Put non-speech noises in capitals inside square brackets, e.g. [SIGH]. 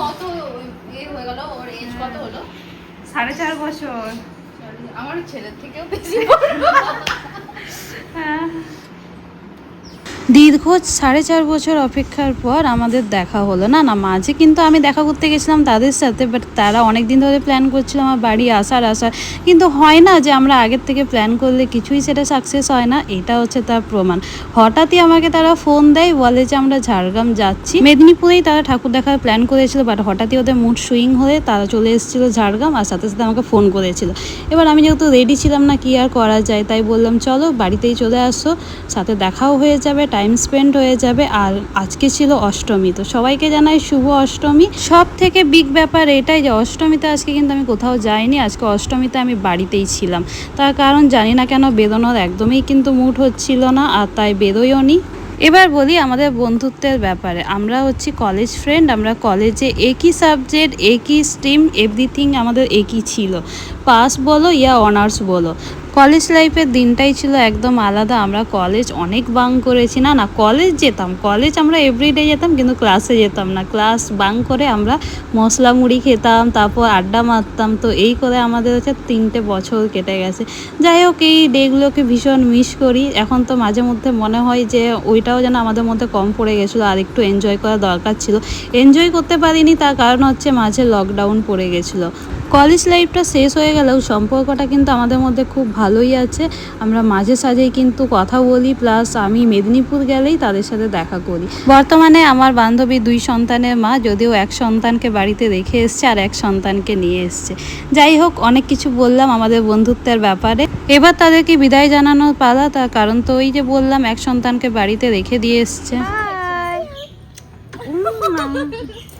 কত এ হয়ে গেল ওর এজ কত হলো? সাড়ে চার বছর। আমার ছেলের থেকেও বেশি হ্যাঁ। দীর্ঘ সাড়ে চার বছর অপেক্ষার পর আমাদের দেখা হলো। না না, মাঝে কিন্তু আমি দেখা করতে গেছিলাম তাদের সাথে বাট তারা অনেক দিন ধরে প্ল্যান করছিল আমার বাড়ি আসার আসার কিন্তু হয় না যে আমরা আগের থেকে প্ল্যান করলে কিছুই সেটা সাকসেস হয় না, এটা হচ্ছে তার প্রমাণ। হঠাৎই আমাকে তারা ফোন দেয়, বলে যে আমরা ঝাড়গ্রাম যাচ্ছি। মেদিনীপুরেই তারা ঠাকুর দেখার প্ল্যান করেছিল বাট হঠাৎই ওদের মুড সুইং হয়ে তারা চলে এসেছিল ঝাড়গ্রাম আর সাথে সাথে আমাকে ফোন করেছিল। এবার আমি যেহেতু রেডি ছিলাম না কি আর করা যায়, তাই বললাম, চলো বাড়িতেই চলে আসো, সাথে দেখাও হয়ে যাবে টাইম স্পেন্ড হয়ে যাবে। আর আজকে ছিল অষ্টমী, তো সবাইকে জানাই শুভ অষ্টমী। সব থেকে বিগ ব্যাপার এটাই যে, অষ্টমীতে আজকে কিন্তু আমি কোথাও যাইনি। আজকে অষ্টমীতে আমি বাড়িতেই ছিলাম। তার কারণ জানি না কেন বেরোনোর একদমই কিন্তু মুড হচ্ছিল না, আর তাই বেরোয়ও নি। এবার বলি আমাদের বন্ধুত্বের ব্যাপারে। আমরা হচ্ছি কলেজ ফ্রেন্ড আমরা কলেজে একই সাবজেক্ট একই স্ট্রিম এভরিথিং আমাদের একই ছিল। পাস বলো, ইয়া অনার্স বলো। কলেজ লাইফের দিনটাই ছিল একদম আলাদা। আমরা কলেজ অনেক বাং করেছি। না না কলেজ যেতাম। কলেজ আমরা এভরিডে যেতাম, কিন্তু ক্লাসে যেতাম না। ক্লাস বাং করে আমরা মশলা মুড়ি খেতাম, তারপর আড্ডা মারতাম। তো এই করে আমাদের হচ্ছে তিনটে বছর কেটে গেছে। যাই হোক, এই ডেগুলোকে ভীষণ মিস করি। এখন তো মাঝে মধ্যে মনে হয় যে ওইটাও যেন আমাদের মধ্যে কম পড়ে গেছিল আর একটু এনজয় করা দরকার ছিল। এনজয় করতে পারিনি, তার কারণ হচ্ছে মাঝে লকডাউন পড়ে গেছিল। কলেজ লাইফটা শেষ হয়ে গেলেও সম্পর্কটা কিন্তু আমাদের মধ্যে খুব ভালোই আছে। আমরা মাঝে সাঝেই কিন্তু কথা বলি প্লাস আমি মেদিনীপুর গেলেই তাদের সাথে দেখা করি। বর্তমানে আমার বান্ধবী দুই সন্তানের মা যদিও এক সন্তানকে বাড়িতে রেখে এসছে আর এক সন্তানকে নিয়ে এসছে। যাই হোক অনেক কিছু বললাম আমাদের বন্ধুত্বের ব্যাপারে। এবার তাদেরকে বিদায় জানানোর পালা তার কারণ তো ওই যে বললাম এক সন্তানকে বাড়িতে রেখে দিয়ে এসছে। [LAUGHS]